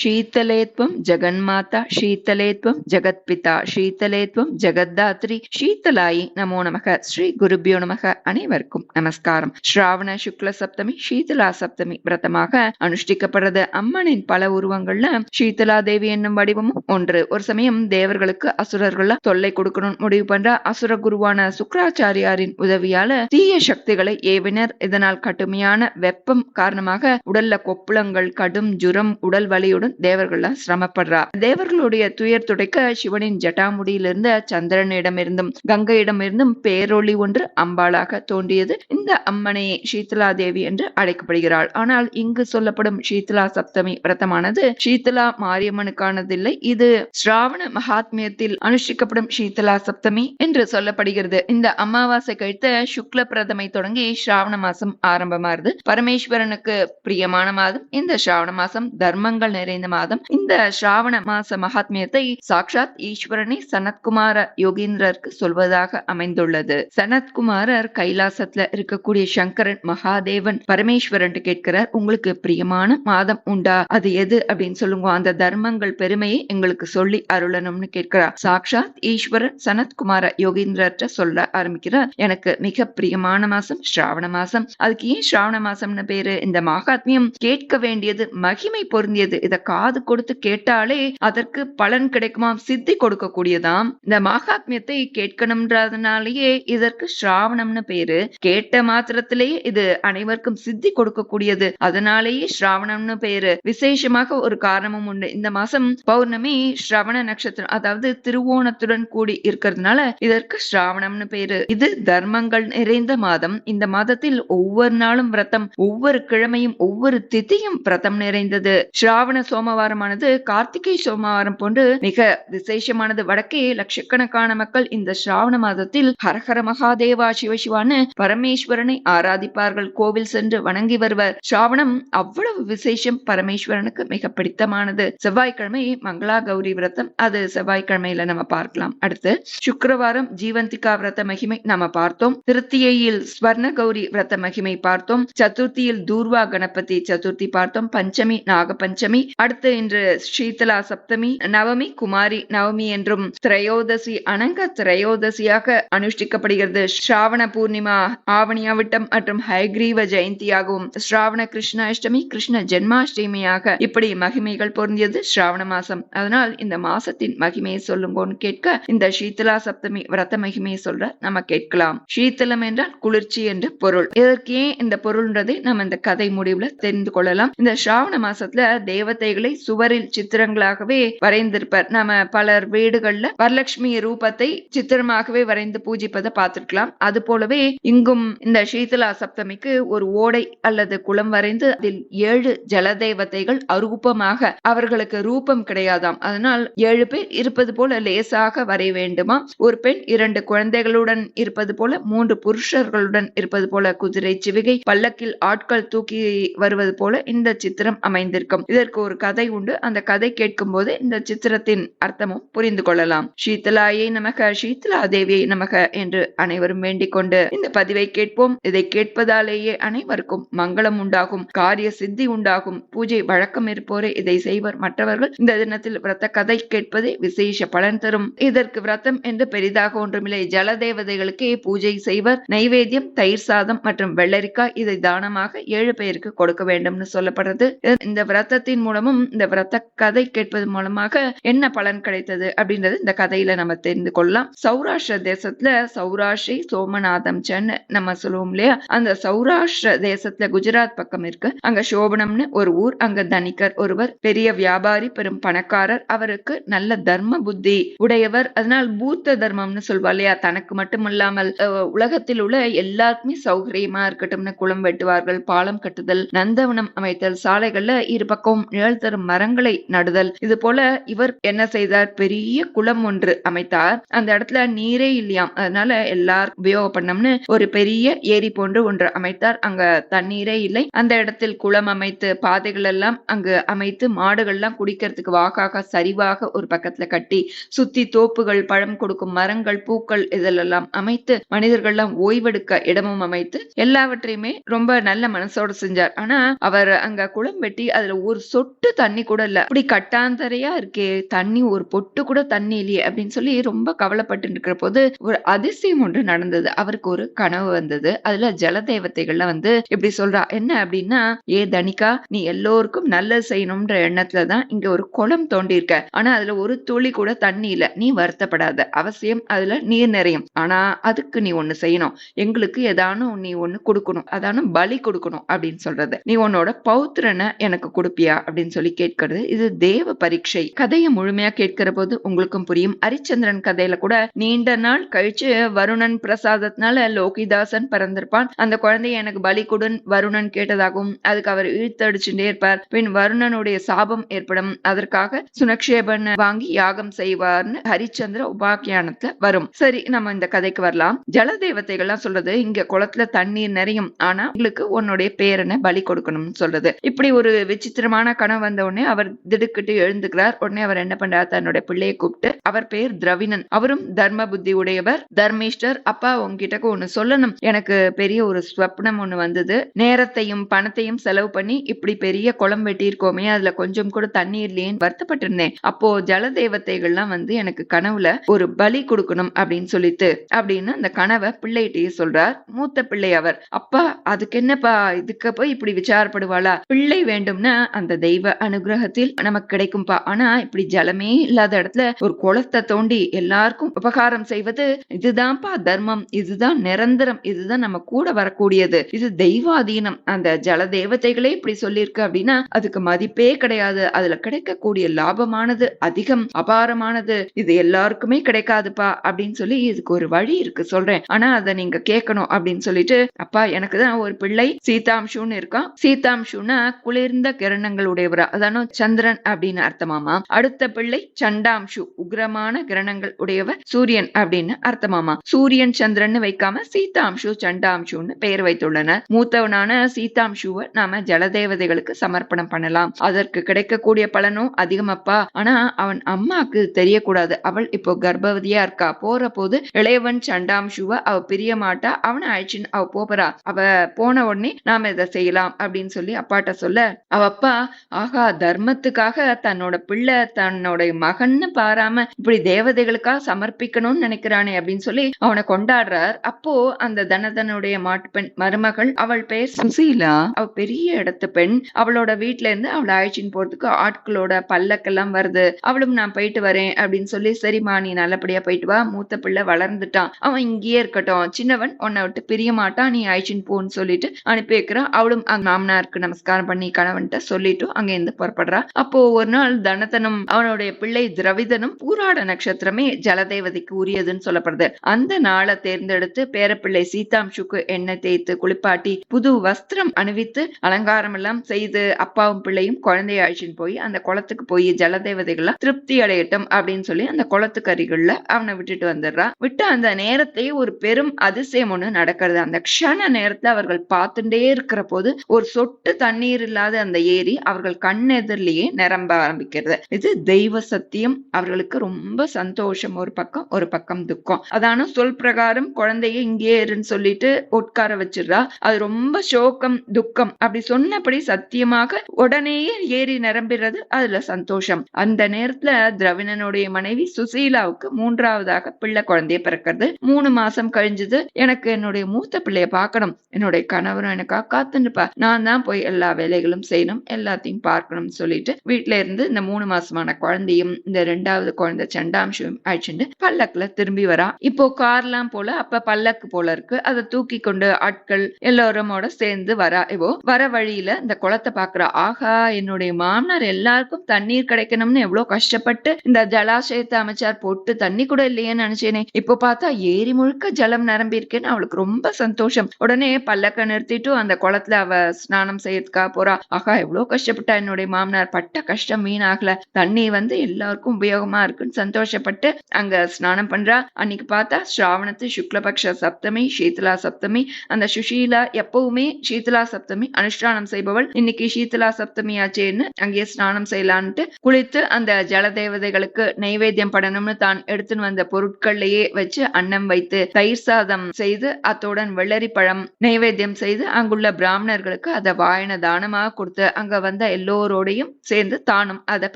शीतले त्वं जगन्माता शीतले त्वं जगत्पिता शीतले त्वं ஜெகத்தாத்ரி ஷீத்தலாயி நமோ நமக ஸ்ரீ குருபியோ நமக அனைவருக்கும் நமஸ்காரம். ஸ்ராவண சுக்ல சப்தமி ஷீதலா சப்தமி விரதமாக அனுஷ்டிக்கப்படுறது அம்மனின் பல உருவங்கள்ல ஷீதலா தேவி என்னும் வடிவமும் ஒன்று. ஒரு சமயம் தேவர்களுக்கு அசுரர்கள தொல்லை கொடுக்கணும் முடிவு பண்ற அசுர குருவான சுக்கராச்சாரியாரின் உதவியால தீய சக்திகளை ஏவினர். இதனால் கடுமையான வெப்பம் காரணமாக உடல்ல கொப்புளங்கள் கடும் ஜுரம் உடல் வலியுடன் தேவர்கள்லாம் சிரமப்படுறா. தேவர்களுடைய துயர் துடைக்க சிவனின் ஜட்டாமுடியிலிருந்த சந்திரனிடமிருந்தும் கங்கையிடமிருந்தும் பேரொளி ஒன்று அம்பாளாக தோன்றியது. இந்த அம்மனையே சீதலா தேவி என்று அழைக்கப்படுகிறாள். ஆனால் இங்கு சொல்லப்படும் சீதலா சப்தமி விரதமானது சீதலா மாரியம்மனுக்கானதில்லை. இது ஸ்ராவண மகாத்மியத்தில் அனுஷ்டிக்கப்படும் சீதலா சப்தமி என்று சொல்லப்படுகிறது. இந்த அமாவாசை கழித்த சுக்ல பிரதமை தொடங்கி ஸ்ராவண மாசம் ஆரம்பமாறுது பரமேஸ்வரனுக்கு பிரியமான மாதம். இந்த ஸ்ராவண மாசம் தர்மங்கள் நிறைந்த மாதம். இந்த ஸ்ராவண மாச மகாத்மியத்தை சாக்ஷாத் ஈஸ்வரனை சனத்குமார யோகீந்திரருக்கு சொல்வதாக அமைந்துள்ளது. சனத்குமாரர் கைலாசத்துல இருக்கக்கூடிய சங்கரன் மகாதேவன் பரமேஸ்வரன் கேட்கிறார் உங்களுக்கு பிரியமான மாதம் உண்டா? அது எது? அப்படின்னு சொல்லுங்க. அந்த தர்மங்கள் பெருமையை எங்களுக்கு சொல்லி அருளணும்னு கேட்கிறார். சாக்ஷாத் ஈஸ்வரன் சனத்குமார யோகீந்திரர்கிட்ட சொல்ல ஆரம்பிக்கிறார் எனக்கு மிக பிரியமான மாசம் ஸ்ராவண மாசம். அதுக்கு ஏன் ஸ்ராவண மாசம்னு பேரு? இந்த மகாத்மியம் கேட்க வேண்டியது மகிமை பொருந்தியது. இதை காது கொடுத்து கேட்டாலே அதற்கு பலன் கிடைக்குமாம் சித்தி கொடுக்கக்கூடியதாம். இந்த மகாத்மியத்தை கேட்கணும்ன்றதுனாலயே இதற்கு ஸ்ராவணம்னு பேரு. கேட்ட மாத்திரத்திலேயே இது அனைவருக்கும் சித்தி கொடுக்கக்கூடியது. அதனாலேயே ஸ்ராவணம்னு பேரு. விசேஷமாக ஒரு காரணமும் உண்டு. இந்த மாசம் பௌர்ணமி ஸ்ரவண நட்சத்திரம் அதாவது திருவோணத்துடன் கூடி இருக்கிறதுனால இதற்கு ஸ்ராவணம்னு பேரு. இது தர்மங்கள் நிறைந்த மாதம். இந்த மாதத்தில் ஒவ்வொரு நாளும் விரதம் ஒவ்வொரு கிழமையும் ஒவ்வொரு திதியும் விரதம் நிறைந்தது. ஸ்ராவண சோமவாரமானது கார்த்திகை சோமவாரம் போன்று மிக விசேஷமானது. வடக்கே லட்சக்கணக்கான மக்கள் இந்த சிராவண மாதத்தில் ஹரஹர மகாதேவா சிவசிவான்னு பரமேஸ்வரனை ஆராதிப்பார்கள். கோவில் சென்று வணங்கி வருவர். சிராவணம் அவ்வளவு விசேஷம் பரமேஸ்வரனுக்கு மிக பிடித்தமானது. செவ்வாய்க்கிழமை மங்களா கௌரி விரதம். அது செவ்வாய்க்கிழமையில நம்ம பார்க்கலாம். அடுத்து சுக்கரவாரம் ஜீவந்திகா விரத மகிமை நாம பார்த்தோம். திருத்தியையில் ஸ்வர்ண கௌரி விரத மகிமை பார்த்தோம். சதுர்த்தியில் தூர்வா கணபதி சதுர்த்தி பார்த்தோம். பஞ்சமி நாகபஞ்சமி அடுத்து இன்று ஸ்ரீதலா சப்தமி நவமி குமாரி நவமி என்றும் திரையோதசி அனங்க திரையோதசியாக அனுஷ்டிக்கப்படுகிறது. ஸ்ராவண பூர்ணிமா ஆவணியாவிட்டம் மற்றும் ஹைகிரீவ ஜெயந்தியாகவும் ஸ்ராவண கிருஷ்ணாஷ்டமி கிருஷ்ண ஜென்மாஷ்டமியாக இப்படி மகிமைகள் பொருந்தியது ஸ்ராவண மாசம். அதனால் இந்த மாசத்தின் மகிமையை சொல்லுங்கன்னு கேட்க இந்த சீதலா சப்தமி விரத மகிமையை சொல்ற நம்ம கேட்கலாம். சீத்தலம் என்றால் குளிர்ச்சி என்று பொருள். இதற்கு ஏன் இந்த பொருள்ன்றதை நம்ம இந்த கதை முடிவுல தெரிந்து கொள்ளலாம். இந்த ஸ்ராவண மாசத்துல தேவத்தை தேவதைகளை சுவரில் சித்திரங்களாகவே வரைந்திருப்பார். நம்ம பலர் வீடுகள்ல வரலட்சுமி ரூபத்தை சித்திரமாகவே வரைந்து பூஜிப்பதை பார்த்திருக்கலாம். அது போலவே இங்கும் இந்த சீதலா சப்தமிக்கு ஒரு ஓடை அல்லது குளம் வரைந்து அதில் ஏழு ஜலதேவதைகள் அரூபமாக அவர்களுக்கு ரூபம் கிடையாதாம். அதனால் ஏழு பேர் இருப்பது போல லேசாக வரைய வேண்டுமா? ஒரு பெண் இரண்டு குழந்தைகளுடன் இருப்பது போல மூன்று புருஷர்களுடன் இருப்பது போல குதிரை சிவிகை பல்லக்கில் ஆட்கள் தூக்கி வருவது போல இந்த சித்திரம் அமைந்திருக்கும். இதற்கு ஒரு கதை உண்டு. அந்த கதை கேட்கும் போது இந்த சித்திரத்தின் அர்த்தமும் புரிந்து கொள்ளலாம். சீத்தலாயை நமக சீத்தலா தேவியை நமக என்று அனைவரும் வேண்டிக் கொண்டு இந்த பதிவை கேட்போம். இதை கேட்பதாலேயே அனைவருக்கும் மங்களம் உண்டாகும் காரிய சித்தி உண்டாகும். பூஜை வழக்கம் இருப்போரே இதை செய்வர் மற்றவர்கள். இந்த தினத்தில் விரத கதை கேட்பதே விசேஷ பலன் தரும். இதற்கு விரதம் என்று பெரிதாக ஒன்றுமில்லை. ஜல தேவதைகளுக்கே பூஜை செய்வர். நைவேத்தியம் தயிர் சாதம் மற்றும் வெள்ளரிக்காய் இதை தானமாக ஏழு பேருக்கு கொடுக்க வேண்டும்னு சொல்லப்படுறது. இந்த விரதத்தின் மூலமும் இந்த விரத கதை கேட்பது மூலமாக என்ன பலன் கிடைத்தது அப்படின்றது இந்த கதையில நம்ம தெரிந்து கொள்ளலாம். சௌராஷ்டிர தேசத்துல சௌராஷ்டிரி சோமநாதம் சென்னு நம்ம சொல்லுவோம் இல்லையா? அந்த சௌராஷ்டிர தேசத்துல குஜராத் பக்கம் இருக்கு. அங்க சோபனம்னு ஒரு ஊர் அங்க தனிக்கர் ஒருவர் பெரிய வியாபாரி பெரும் பணக்காரர் அவருக்கு நல்ல தர்ம புத்தி உடையவர். அதனால் பூத்த தர்மம்னு சொல்வா இல்லையா? தனக்கு மட்டும் இல்லாமல் உலகத்தில் உள்ள எல்லாருக்குமே சௌகரியமா இருக்கட்டும்னு குளம் வெட்டுவார்கள் பாலம் கட்டுதல் நந்தவனம் அமைத்தல் சாலைகள்ல இரு பக்கம் நிழல் தரும் மரங்களை நடுதல். இது போல இவர் என்ன செய்தார்? பெரிய குளம் ஒன்று அமைத்தார். அந்த இடத்துல நீரே இல்லையாம். அதனால எல்லாரும் உபயோகம் உபயோகப்படணும்னு ஒரு பெரிய ஏரி போன்று ஒன்று அமைத்தார். அங்க தண்ணீரே இல்லை. அந்த இடத்தில் குளம் அமைத்து பாதைகள் எல்லாம் அங்கு அமைத்து மாடுகள்லாம் குடிக்கிறதுக்கு வாக்காக சரிவாக ஒரு பக்கத்துல கட்டி சுத்தி தோப்புகள் பழம் கொடுக்கும் மரங்கள் பூக்கள் இதெல்லாம் அமைத்து மனிதர்கள்லாம் ஓய்வெடுக்க இடமும் அமைத்து எல்லாவற்றையுமே ரொம்ப நல்ல மனசோட செஞ்சார். ஆனா அவர் அங்க குளம் வெட்டி அதுல ஒரு சொட்டு பொட்டு தண்ணி கூட இல்ல. இப்படி கட்டாந்தரையா இருக்கே தண்ணி ஒரு பொட்டு கூட தண்ணி இல்லையே அப்படின்னு சொல்லி ரொம்ப கவலைப்பட்டு இருக்கிற போது ஒரு அதிசயம் ஒன்று நடந்தது. அவருக்கு ஒரு கனவு வந்தது. அதுல ஜல வந்து இப்படி சொல்றா என்ன அப்படின்னா ஏ தனிகா நீ எல்லோருக்கும் நல்லது செய்யணும்ன்ற எண்ணத்துலதான் இங்க ஒரு குளம் தோண்டி இருக்க ஆனா அதுல ஒரு துளி கூட தண்ணி இல்ல. நீ வருத்தப்படாத. அவசியம் அதுல நீர் நிறையும். ஆனா அதுக்கு நீ ஒண்ணு செய்யணும். எங்களுக்கு ஏதானும் நீ ஒண்ணு கொடுக்கணும். அதானும் பலி கொடுக்கணும் அப்படின்னு சொல்றது. நீ உன்னோட பௌத்திரனை எனக்கு கொடுப்பியா? அப்படின்னு சொல்லி கேட்கிறது. இது தேவ பரீட்சை. கதையை முழுமையா கேட்கிற போது உங்களுக்கும் புரியும். ஹரிச்சந்திரன் கதையில கூட நீண்ட நாள் கழிச்சு வருணன் பிரசாதத்தினால லோகிதாசன் பிறந்திருப்பான். அந்த குழந்தைய எனக்கு பலி கொடுன் வருணன் கேட்டதாகவும் அதுக்கு அவர் இழுத்தடிச்சுட்டே இருப்பார். பின் வருணனுடைய சாபம் ஏற்படும். அதற்காக சுனக்ஷேபன் வாங்கி யாகம் செய்வார்னு ஹரிச்சந்திர உபாக்கியானத்துல வரும். சரி நம்ம இந்த கதைக்கு வரலாம். ஜல தேவதைகள்லாம் சொல்றது இங்க குளத்துல தண்ணீர் நிறையும். ஆனா உங்களுக்கு உன்னுடைய பேரனை பலி கொடுக்கணும்னு சொல்றது. இப்படி ஒரு விசித்திரமான கனவு வந்த உடனே அவர் திடுக்கிட்டு எழுந்துக்கிறார். உடனே அவர் என்ன பண்றார்? தன்னுடைய பிள்ளையை கூப்பிட்டு அவர் பேர் திரவினன் அவரும் தர்ம புத்தி உடையவர். தர்மேஷ்டர். அப்பா உங்ககிட்ட ஒண்ணு சொல்லணும். எனக்கு பெரிய ஒரு ஸ்வப்னம் ஒண்ணு வந்தது. நேரத்தையும் பணத்தையும் செலவு பண்ணி இப்படி பெரிய குளம் வெட்டியிருக்கோமே. அதுல கொஞ்சம் கூட தண்ணீர் இல்லையேன்னு வருத்தப்பட்டிருந்தேன். அப்போ ஜல தேவதைகள்லாம் வந்து எனக்கு கனவுல ஒரு பலி கொடுக்கணும் அப்படின்னு சொல்லிட்டு அப்படின்னு அந்த கனவை பிள்ளைகிட்டயே சொல்றார். மூத்த பிள்ளை அவர். அப்பா அதுக்கு என்னப்பா? இதுக்கு போய் இப்படி விசாரப்படுவாளா? பிள்ளை வேண்டும்னா அந்த தெய்வ அனுகிரகத்தில் நமக்கு கிடைக்கும்பா. ஆனா இப்படி ஜலமே இல்லாத இடத்துல ஒரு குளத்தை தோண்டி எல்லாருக்கும் உபகாரம் செய்வது இதுதான்ப்பா தர்மம். இதுதான் நிரந்தரம். இதுதான் நம்ம கூட வரக்கூடியது. இது தெய்வாதீனம். அந்த ஜல தேவதைகளே இப்படி சொல்லியிருக்கு அப்படின்னா அதுக்கு மதிப்பே கிடையாது. அதுல கிடைக்கக்கூடிய லாபமானது அதிகம் அபாரமானது இது எல்லாருக்குமே கிடைக்காதுப்பா அப்படின்னு சொல்லி இதுக்கு ஒரு வழி இருக்கு சொல்றேன். ஆனா அதை நீங்க கேட்கணும் அப்படின்னு சொல்லிட்டு அப்பா எனக்கு தான் ஒரு பிள்ளை சீதாம்ஷுன்னு இருக்கான். சீதாம்ஷுன்னா குளிர்ந்த கிரணங்கள் உடையவரா. சந்திரா அதான? சந்திரன் அப்படின்னு அர்த்தமாமா. அடுத்த பிள்ளை சண்டாம்சு. உக்ரமான கிரணங்கள் உடையவர் சூரியன் அப்படின்னு அர்த்தமாமா. சூரியன் சந்திரன் வைக்காம சீதாம்சு சண்டாம்சுன்னு பெயர் வைத்துள்ளனர். மூத்தவனான சீதாம்சுவை நாம ஜலதேவதைகளுக்கு சமர்ப்பணம் பண்ணலாம். அதற்கு கிடைக்கக்கூடிய பலனும் அதிகமப்பா. ஆனா அவன் அம்மாக்கு தெரியக்கூடாது. அவள் இப்போ கர்ப்பவதியா இருக்கா. போற போது இளையவன் சண்டாம்ஷுவ அவ பிரிய மாட்டா அவனை அழிச்சுன்னு அவ போறா அவ போன உடனே நாம இதை செய்யலாம் அப்படின்னு சொல்லி அப்பாட்ட சொல்ல அவ அப்பா ஆகா தர்மத்துக்காக தன்னோட பிள்ளை தன்னோட மகன்னு பாராம இப்படி தேவதைகளுக்காக சமர்ப்பிக்கணும்னு நினைக்கிறானே அப்படின்னு சொல்லி அவனை கொண்டாடுறார். அப்போ அந்த தனதனுடைய மாட்டுப்பெண் மருமகள் அவள் பெயர் சுசீலா. அவ பெரிய இடத்து பெண். அவளோட வீட்டுல இருந்து அவளை அழைச்சின்னு போறதுக்கு ஆட்களோட பல்லக்கெல்லாம் வருது. அவளும் நான் போயிட்டு வரேன் அப்படின்னு சொல்லி சரிம்மா நீ நல்லபடியா போயிட்டு வா. மூத்த பிள்ளை வளர்ந்துட்டான். அவன் இங்கேயே இருக்கட்டும். சின்னவன் உன்னை விட்டு பிரிய மாட்டான். நீ அழைச்சின்னு போன்னு சொல்லிட்டு அனுப்பி வைக்கிறான். அவளும் அங்க மாமனாருக்கு நமஸ்காரம் பண்ணி கணவன்கிட்ட சொல்லிட்டு அங்க அங்கிருந்து புறப்படுறா. அப்போ ஒரு நாள் தனதனும் அவனுடைய பிள்ளை திரவிதனும் பூராட நட்சத்திரமே ஜலதேவதைக்கு உரியதுன்னு சொல்லப்படுது. அந்த நாளை தேர்ந்தெடுத்து பேரப்பிள்ளை சீதாம்சுக்கு எண்ணெய் தேய்த்து குளிப்பாட்டி புது வஸ்திரம் அணிவித்து அலங்காரம் எல்லாம் செய்து அப்பாவும் பிள்ளையும் குழந்தைய அழிச்சின்னு போய் அந்த குளத்துக்கு போய் ஜலதேவதைகள்லாம் திருப்தி அடையட்டும் அப்படின்னு சொல்லி அந்த குளத்துக்கு அருகில்ல அவனை விட்டுட்டு வந்துடுறான் விட்டு அந்த நேரத்தையே ஒரு பெரும் அதிசயம் ஒண்ணு நடக்கிறது. அந்த க்ஷண நேரத்துல அவர்கள் பார்த்துட்டே இருக்கிற போது ஒரு சொட்டு தண்ணீர் இல்லாத அந்த ஏரி அவர்கள் கண்ணெதிரிலேயே நிரம்ப ஆரம்பிக்கிறது. இது தெய்வ சத்தியம். அவர்களுக்கு ரொம்ப சந்தோஷம். ஒரு பக்கம் ஒரு பக்கம் துக்கம். அதான சொல் பிரகாரம் குழந்தைய இங்கே இருன்னு சொல்லிட்டு உட்கார வச்சிருந்தா அது ரொம்ப சோகம் துக்கம். அப்படி சொன்னபடி சத்தியமாக உடனேயே ஏறி நிரம்பிடுறது அதுல சந்தோஷம். அந்த நேரத்துல திரவிணனுடைய மனைவி சுசீலாவுக்கு மூன்றாவதாக பிள்ளை குழந்தைய பிறக்கிறது. மூணு மாசம் கழிஞ்சது. எனக்கு என்னுடைய மூத்த பிள்ளைய பார்க்கணும். என்னுடைய கணவரும் எனக்காக காத்துன்னுப்பா. நான் தான் போய் எல்லா வேலைகளும் செய்யணும். எல்லாத்தையும் பார்க்கணும்னு சொல்லிட்டு வீட்டுல இருந்து இந்த மூணு மாசமான குழந்தையும் இந்த ரெண்டாவது குழந்தை சண்டாம்சம் அழிச்சுட்டு பல்லக்குல திரும்பி வரா. இப்போ கார்லாம் போல அப்ப பல்லக்கு போல இருக்கு. அதை தூக்கி கொண்டு ஆட்கள் எல்லோருமோட சேர்ந்து வரா. இவோ வர வழியில இந்த குளத்தை பாக்குறா ஆகா என்னுடைய மாமனார் எல்லாருக்கும் தண்ணீர் கிடைக்கணும்னு எவ்வளவு கஷ்டப்பட்டு இந்த ஜலாசயத்தை அமைச்சார். போட்டு தண்ணி கூட இல்லையேன்னு நினைச்சேனே. இப்போ பார்த்தா ஏரி முழுக்க ஜலம் நிரம்பி இருக்கேன்னு அவளுக்கு ரொம்ப சந்தோஷம். உடனே பல்லக்க நிறுத்திட்டு அந்த குளத்துல அவ ஸ்நானம் செய்யறதுக்கா போறா. ஆகா எவ்வளவு கஷ்டப்பட்டா என்னுடைய மாமனார் பட்ட கஷ்டம் வீணாகல. தண்ணி வந்து எல்லாருக்கும் உபயோகமா இருக்குன்னு சந்தோஷப்பட்டு அங்க ஸ்நானம் பண்றா. அன்னைக்கு பார்த்தா ஸ்ராவணத்து சுக்லபக்ஷ சப்தமி சீதலா சப்தமி அந்த சுஷீலா எப்பவுமே சீதலா சப்தமி அனுஷ்டானம் செய்பவள். இன்னைக்கு சீதலா சப்தமி ஆச்சேன்னு அங்கேயே ஸ்நானம் செய்யலான்ட்டு குளித்து அந்த ஜல தேவதைகளுக்கு நைவேத்தியம் பண்ணணும்னு தான் எடுத்துன்னு வந்த பொருட்கள்லயே வச்சு அன்னம் வைத்து தயிர் சாதம் செய்து அத்துடன் வெள்ளரி பழம் நைவேத்தியம் செய்து அங்குள்ள பிராமணர்களுக்கு அதை வாயன தானமாக கொடுத்து அங்க வந்த எல்லோரும் எல்லோரோடையும் சேர்ந்து தானும் அதை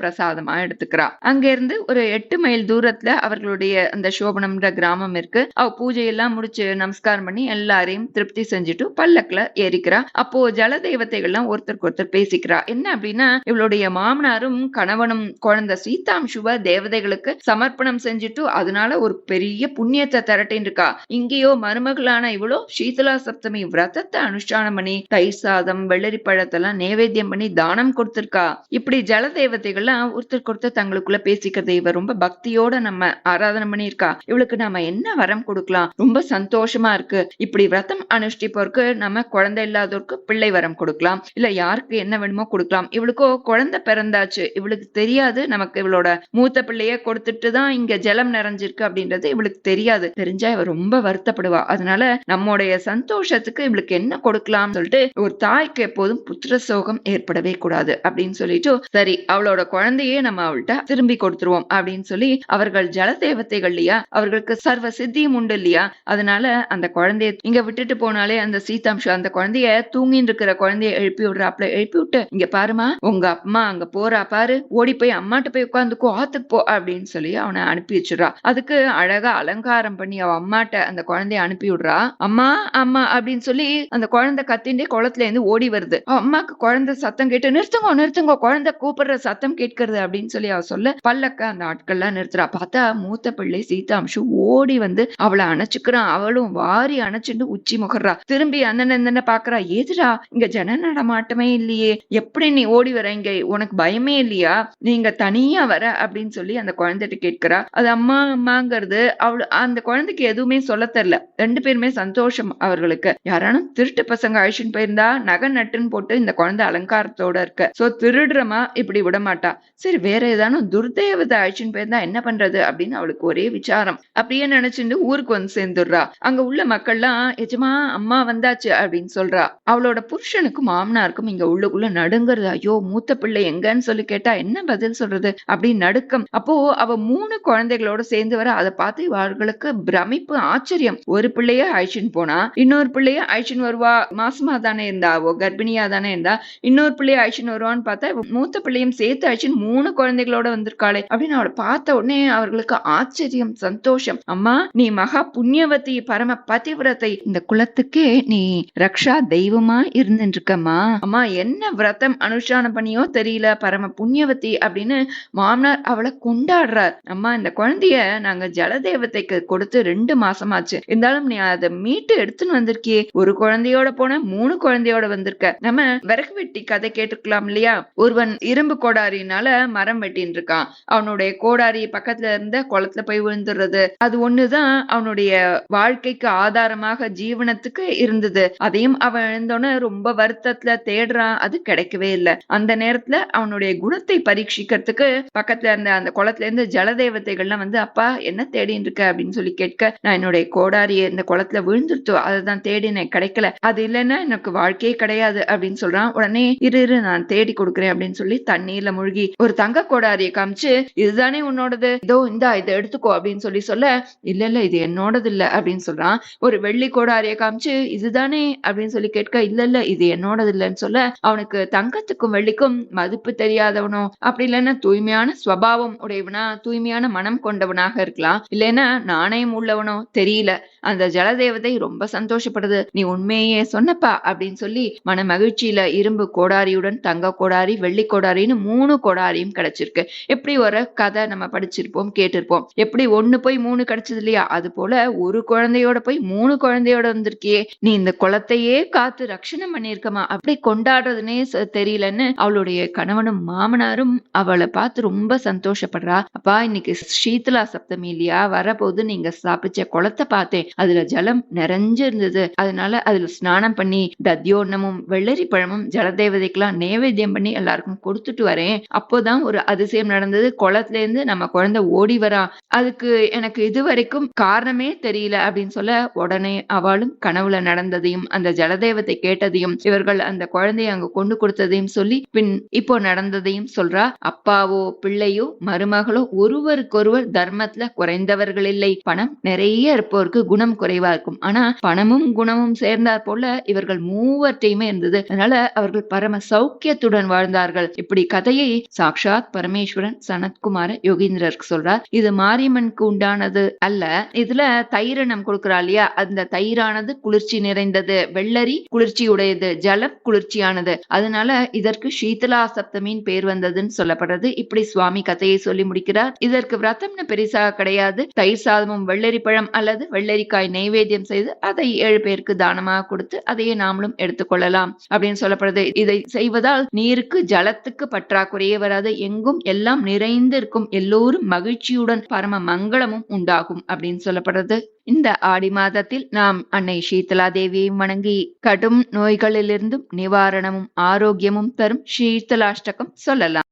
பிரசாதமா எடுத்துக்கிறா. அங்க இருந்து ஒரு எட்டு மைல் தூரத்துல அவர்களுடைய அந்த சோபனம்ன்ற கிராமம் இருக்கு. அவ பூஜையெல்லாம் முடிச்சு நமஸ்காரம் பண்ணி எல்லாரையும் திருப்தி செஞ்சுட்டு பல்லக்குல ஏறிக்கிறா. அப்போ ஜல தெய்வத்தைகள்லாம் ஒருத்தருக்கு ஒருத்தர் பேசிக்கிறா. என்ன அப்படின்னா இவளுடைய மாமனாரும் கணவனும் குழந்தை சீதாம்சுவ தேவதைகளுக்கு சமர்ப்பணம் செஞ்சுட்டு அதனால ஒரு பெரிய புண்ணியத்தை திரட்டின் இருக்கா. இங்கேயோ மருமகளான இவளோ சீதலா சப்தமி விரதத்தை அனுஷ்டானம் பண்ணி தை சாதம் வெள்ளரி பழத்தெல்லாம் நைவேத்தியம் பண்ணி தானம் கொடுத்திருக்கா. இப்படி ஜல தேவதைகள்லாம் ஒருத்தருக்கு ஒருத்தர் தங்களுக்குள்ள பேசிக்கிறத இவ ரொம்ப பக்தியோட நம்ம ஆராதனை பண்ணியிருக்கா. இவளுக்கு நாம என்ன வரம் கொடுக்கலாம்? ரொம்ப சந்தோஷமா இருக்கு. இப்படி விரதம் அனுஷ்டிப்போருக்கு நம்ம குழந்தை இல்லாதோருக்கு பிள்ளை வரம் கொடுக்கலாம். இல்ல யாருக்கு என்ன வேணுமோ கொடுக்கலாம். இவளுக்கோ குழந்தை பிறந்தாச்சு. இவளுக்கு தெரியாது. நமக்கு இவளோட மூத்த பிள்ளைய கொடுத்துட்டு தான் இங்க ஜலம் நிறைஞ்சிருக்கு அப்படின்றது இவளுக்கு தெரியாது. தெரிஞ்சா இவ ரொம்ப வருத்தப்படுவா. அதனால நம்முடைய சந்தோஷத்துக்கு இவளுக்கு என்ன கொடுக்கலாம் சொல்லிட்டு ஒரு தாய்க்கு எப்போதும் புத்திர சோகம் ஏற்படவே கூடாது. அப்படின்னு சொல்லிட்டு சரி அவளோட குழந்தையே நம்ம அவள்கிட்ட திரும்பி கொடுத்துருவோம் அப்படின்னு சொல்லி அவர்கள் ஜலதேவத்தைகள் இல்லையா அவர்களுக்கு சர்வ சித்தியும் உண்டு இல்லையா? அதனால அந்த குழந்தைய இங்க விட்டுட்டு போனாலே அந்த சீதாம்சம் அந்த குழந்தைய தூங்கிட்டு இருக்கிற குழந்தைய எழுப்பி விடுறாப்ல எழுப்பி விட்டு இங்க பாருமா உங்க அம்மா அங்க போறா பாரு ஓடி போய் அம்மாட்ட போய் உட்காந்துக்கோ ஆத்துக்கு போ அப்படின்னு சொல்லி அவனை அனுப்பி வச்சிடறா. அதுக்கு அழகா அலங்காரம் பண்ணி அவ அம்மாட்ட அந்த குழந்தைய அனுப்பி விடுறா. அம்மா அம்மா அப்படின்னு சொல்லி அந்த குழந்தை கத்திண்டே குளத்துல இருந்து ஓடி வருது. அம்மாக்கு குழந்தை சத்தம் கேட்டு நிறுத்துங்க நிறுத்துங்க குழந்தை கூப்பிடுற சத்தம் கேட்கிறது அப்படின்னு சொல்லி அவ சொல்ல பல்லக்க அந்த ஆட்கள்லாம் நிறுத்துறா. பார்த்தா மூத்த பிள்ளை சீதாம்சு ஓடி வந்து அவளை அணைச்சுக்கிறான் அவளும் வாரி அணைச்சுட்டு உச்சி முகர்றா. திரும்பி அண்ணன் என்ன பாக்குறா. ஏதுடா இங்க ஜன நடமாட்டமே இல்லையே. எப்படி நீ ஓடி வர இங்க? உனக்கு பயமே இல்லையா? நீங்க தனியா வர. அப்படின்னு சொல்லி அந்த குழந்தைகிட்ட கேட்கிறா. அது அம்மா அம்மாங்கிறது. அவள் அந்த குழந்தைக்கு எதுவுமே சொல்ல தெரியல ரெண்டு பேருமே சந்தோஷம் அவர்களுக்கு. யாரானும் திருட்டு பசங்க அழிச்சுன்னு போயிருந்தா நகை நட்டுன்னு போட்டு இந்த குழந்தை அலங்காரத்தோட இருக்க. சோ திருடுறமா? இப்படி விட மாட்டா சரி வேற ஏதானும் துர்தேவதை அழிச்சுன்னு போயிருந்தா என்ன பண்றது அப்படின்னு அவளுக்கு ஒரே விசாரம். அப்படியே நினைச்சுட்டு ஊருக்கு வந்து சேர்ந்துடுறா. அங்க உள்ள மக்கள்லாம் எஜமா அம்மா வந்தாச்சு அப்படின்னு சொல்றா. அவளோட புருஷனுக்கும் மாமனாருக்கும் இங்க உள்ளுக்குள்ள நடுங்கிறது ஐயோ மூத்த பிள்ளை எங்கன்னு சொல்லி கேட்டா என்ன பதில் சொல்றது? அப்படின்னு நடுக்கம். அப்போ அவ மூணு குழந்தைகளோட சேர்ந்து வர அதை பார்த்து இவர்களுக்கு பிரமிப்பு ஆச்சரியம். ஒரு பிள்ளைய அழிச்சுன்னு போனா இன்னொரு பிள்ளைய அழிச்சுன்னு வருவா. மாசமா தானே இருந்தா அவ கர்ப்பிணியா தானே இருந்தா இன்னொரு பிள்ளைய அழிச்சுன்னு வருவான்னு பார்த்தா மூத்த பிள்ளையும் சேர்த்து அழிச்சுன்னு மூணு குழந்தைகளோட வந்திருக்காளே அப்படின்னு அவளை பார்த்த உடனே அவர்களுக்கு ஆச்சரியம் சந்தோஷம். அம்மா நீ மகா புண்ணியவதி பரம பதிவிரத்தை இந்த குலத்துக்கே நீ ரக்ஷா தெய்வமா இருந்துருக்கம்மா அம்மா என்ன விரதம் அனுஷ்டானம் பண்ணியோ தெரியல. பரம புண்ணியவதி அப்படின்னு மாமனார் அவளை கொண்டாடுறார். அம்மா இந்த குழந்தைய நாங்க ஜலதேவத்தைக்கு கொடுத்து ரெண்டு மாசமாச்சு. இருந்தாலும் நீ அதை மீட்டு எடுத்துன்னு வந்திருக்கியே. ஒரு குழந்தையோட போன மூணு குழந்தையோட வந்திருக்க. நம்ம விறகு வெட்டி கதை கேட்டுக்கலாம் இல்லையா? ஒருவன் இரும்பு கோடாரினால மரம் வெட்டின்னு இருக்கான் அவனுடைய கோடாரி பக்கத்துல இருந்த குளத்துல போய் விழுந்துடுறது அது ஒண்ணுதான் அவனுடைய வாழ்க்கைக்கு ஆதாரமாக ஜீவனத்துக்கு இருந்தது. அதையும் அவன் எழுந்தோன்னு ரொம்ப வருத்தத்துல தேடுறான். அது கிடைக்கவே இல்லை. அந்த நேரத்துல அவனுடைய குணத்தை பரீட்சிக்கிறதுக்கு பக்கத்துல இருந்த அந்த குளத்துல இருந்து ஜலதேவதைகள்லாம் வந்து அப்பா என்ன தேடின்னு இருக்க அப்படின்னு சொல்லி கேட்க நான் என்னுடைய கோடாரியை இந்த குளத்துல விழுந்துருத்தோ அதுதான் தேடினேன் கிடைக்கல. அது இல்லைன்னா எனக்கு வாழ்க்கையே கிடையாது. அப்படின்னு சொல்றான். உடனே இரு இரு நான் தேடி கொடுக்குறேன் அப்படின்னு சொல்லி தண்ணீர்ல மூழ்கி ஒரு தங்க கோடாரியை காமிச்சு இதுதானே உன்னோடது? இதோ இந்தா இதை எடுத்துக்கோ அப்படின்னு சொல்லி சொல்ல இல்ல இல்ல இது என்னோடது இல்ல அப்படின்னு சொல்றான். ஒரு வெள்ளி கோடாரியை காமிச்சு இதுதானே? அப்படின்னு சொல்லி கேட்க இல்ல இல்ல இது என்னோடது இல்லைன்னு சொல்ல அவனுக்கு தங்கத்துக்கும் வெள்ளிக்கும் மதிப்பு தெரியாதவனோ அப்படி இல்லைன்னா தூய்மையான ஸ்வபாவம் உடையவனா தூய்மையான மனம் கொண்டவனாக இருக்கலாம். இல்லைன்னா நாணயம் உள்ளவனோ தெரியல. அந்த ஜலதேவதை ரொம்ப சந்தோஷப்படுது. நீ உண்மையே சொன்னப்பா அப்படின்னு சொல்லி மன மகிழ்ச்சியில இரும்பு கோடாரியுடன் தங்க கொடாரி வெள்ளி கொடாரின்னு மூணு கொடாரியும் கிடைச்சிருக்கு. எப்படி ஒரு கதை நம்ம படிச்சிருப்போம் கேட்டிருப்போம். எப்படி ஒண்ணு போய் மூணு கிடைச்சது இல்லையா? அது போல ஒரு குழந்தையோட போய் மூணு குழந்தையோட வந்திருக்கியே. நீ இந்த குளத்தையே காத்து ரட்சணம் பண்ணியிருக்கமா? அப்படி கொண்டாடுறதுனே தெரியலன்னு அவளுடைய கணவனும் மாமனாரும் அவளை பார்த்து ரொம்ப சந்தோஷப்படுறா. அப்பா இன்னைக்கு சீதலா சப்தமி இல்லையா? வரபோது நீங்க ஸ்தாபிச்ச குளத்தை பார்த்தேன். அதுல ஜலம் நிறைஞ்சு இருந்தது அதனால அதுல ஸ்நானம் பண்ணி தத்யோன்னமும் வெள்ளரி பழமும் ஜலதேவதைக்கெல்லாம் நேவேத்தியம் பண்ணி எல்லாருக்கும் கொடுத்துட்டு வரேன். அப்போதான் ஒரு அதிசயம் நடந்தது. குளத்துல இருந்து நம்ம குழந்தை ஓடி வரா. அதுக்கு எனக்கு இது வரைக்கும் காரணமே தெரியல அப்படின்னு சொல்ல உடனே அவளும் கனவுல நடந்ததையும் அந்த ஜலதேவத்தை கேட்டதையும் இவர்கள் அந்த குழந்தையை அங்க கொண்டு கொடுத்ததையும் சொல்லி பின் இப்போ நடந்ததையும் சொல்றா. அப்பாவோ பிள்ளையோ மருமகளோ ஒருவருக்கொருவர் தர்மத்துல குறைந்தவர்கள் இல்லை. பணம் நிறைய இருப்பவருக்கு குணம் குறைவா இருக்கும். ஆனா பணமும் குணமும் சேர்ந்தாற் போல இவர்கள் மூவர்ட்டையுமே இருந்தது. அதனால அவர்கள் பரம சௌக்கியத்துடன் மகிழ்ச்சியுடன் வாழ்ந்தார்கள். இப்படி கதையை சாக்ஷாத் பரமேஸ்வரன் சனத்குமார யோகீந்திரருக்கு சொல்றார். இது மாரியம்மனுக்கு உண்டானது அல்ல. இதுல தயிரை நம் கொடுக்கிறா இல்லையா? அந்த தயிரானது குளிர்ச்சி நிறைந்தது. வெள்ளரி குளிர்ச்சி உடையது ஜலம் குளிர்ச்சியானது. அதனால இதற்கு சீதலா சப்தமின் பேர் வந்ததுன்னு சொல்லப்படுறது. இப்படி சுவாமி கதையை சொல்லி முடிக்கிறார். இதற்கு விரதம்னு பெரிசாக கிடையாது. தயிர் சாதமும் வெள்ளரி பழம் அல்லது வெள்ளரிக்காய் நைவேத்தியம் செய்து அதை ஏழு பேருக்கு தானமாக கொடுத்து அதையே நாமளும் எடுத்துக்கொள்ளலாம் அப்படின்னு சொல்லப்படுது. இதை செய்வதால் நீருக்கு ஜலத்துக்கு பற்றாக்குறையே வராது. எங்கும் எல்லாம் நிறைந்து இருக்கும் எல்லோரும் மகிழ்ச்சியுடன் பரம மங்களமும் உண்டாகும் அப்படின்னு சொல்லப்படுறது. இந்த ஆடி மாதத்தில் நாம் அன்னை சீதலா தேவியையும் வணங்கி கடும் நோய்களிலிருந்தும் நிவாரணமும் ஆரோக்கியமும் தரும். சீதலாஷ்டகம் சொல்லலாம்.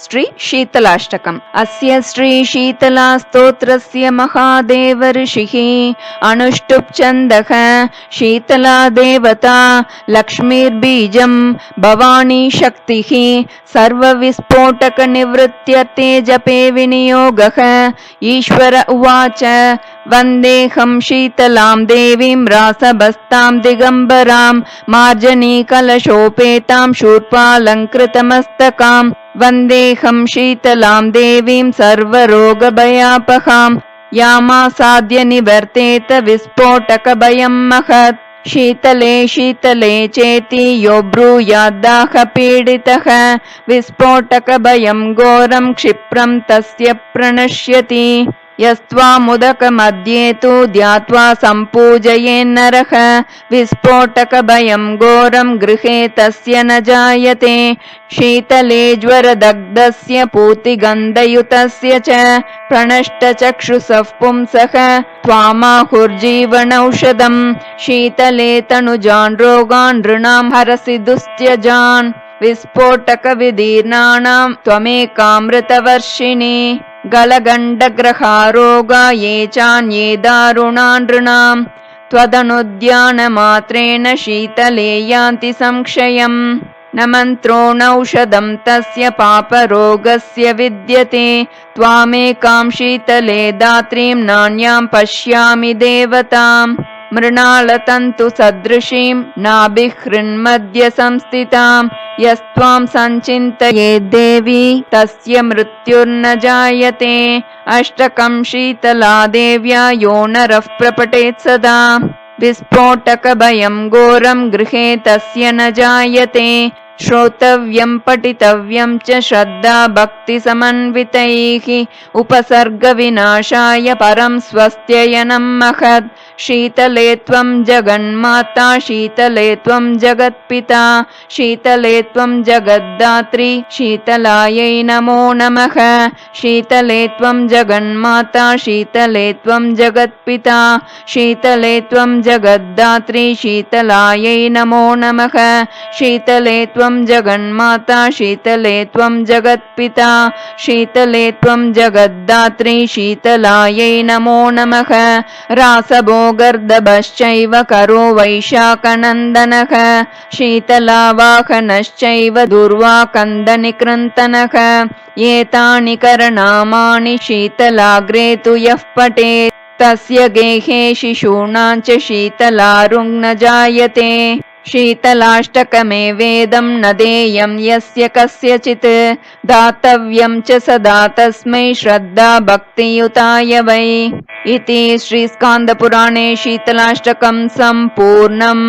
श्री शीतलाष्टकम् अस्य श्री शीतला स्तोत्रस्य महादेव ऋषिः अनुष्टुप् छन्दः शीतला देवता लक्ष्मीर्बीजम् भवानी शक्तिः सर्वविस्फोटकनिवृत्त्यर्थे जपे विनियोगः ईश्वर उवाच वन्देऽहं शीतलां देवीं रासभस्तां दिगम्बरां मार्जनीकलशोपेतां शूर्पालङ्कृतमस्तकाम् वन्देऽहं शीतलां देवीं सर्वरोगभयापहाम् यामासाद्य निवर्तेत विस्फोटकभयं महत् शीतले शीतले चेति यो ब्रूयाद्दाहपीडितः विस्फोटकभयं घोरं क्षिप्रं तस्य प्रणश्यति यस्त्वामुदकमध्ये तु ध्यात्वा सम्पूजयेन्नरः विस्फोटकभयं घोरं गृहे तस्य न जायते। शीतले ज्वरदग्धस्य पूतिगन्धयुतस्य च प्रणष्टचक्षुषः पुंसः। त्वामाहुर्जीवनौषधम् शीतले तनुजान् रोगान् नृणां हरसि दुस्त्यजान्। विस्फोटकविदीर्णानां त्वमेकामृतवर्षिणि गलगण्डग्रहारोगा ये चान्ये दारुणा नृणाम्। त्वदनुद्यानमात्रेण शीतले यान्ति संक्षयम् न मन्त्रोणौषधं तस्य पापरोगस्य विद्यते। त्वामेकां शीतले दात्रीं नान्यां पश्यामि देवताम् मृणालतन्तुसदृशीं नाभिहृन्मध्य संस्थिताम् यस्त्वां सञ्चिन्तयेद्देवी तस्य मृत्युर्न जायते अष्टकं शीतला देव्या यो नरः प्रपटेत् सदा। विस्फोटकभयं घोरं गृहे तस्य न जायते। श्रोतव्यं पठितव्यं च श्रद्धा भक्तिसमन्वितैः उपसर्गविनाशाय परं स्वस्त्ययनं महत् शीतले त्वं जगन्माता शीतले त्वं जगत्पिता शीतले त्वं जगद्दात्री शीतलायै नमो नमः। शीतले त्वं जगन्माता शीतले त्वं जगत्पिता शीतले त्वं जगद्दात्री शीतलायै नमो नमः। शीतले त्वं जगन्माता शीतले त्वं जगत्पिता शीतले त्वं जगद्दात्री शीतलायै नमो नमः रासभोगर्दभश्चैव करो वैशाखनन्दनः शीतलावाहनश्चैव दुर्वाकन्दनिकृन्तनः एतानि करनामानि शीतलाग्रे तु यः पठेत् तस्य गेहे शिशूणां च शीतलारुङ् जायते शीतलाष्टकमे वेदं न देयं यस्य कस्यचित् दातव्यं च सदा तस्मै श्रद्धा भक्तियुताय वै इति श्रीस्कान्दपुराणे शीतलाष्टकं सम्पूर्णम्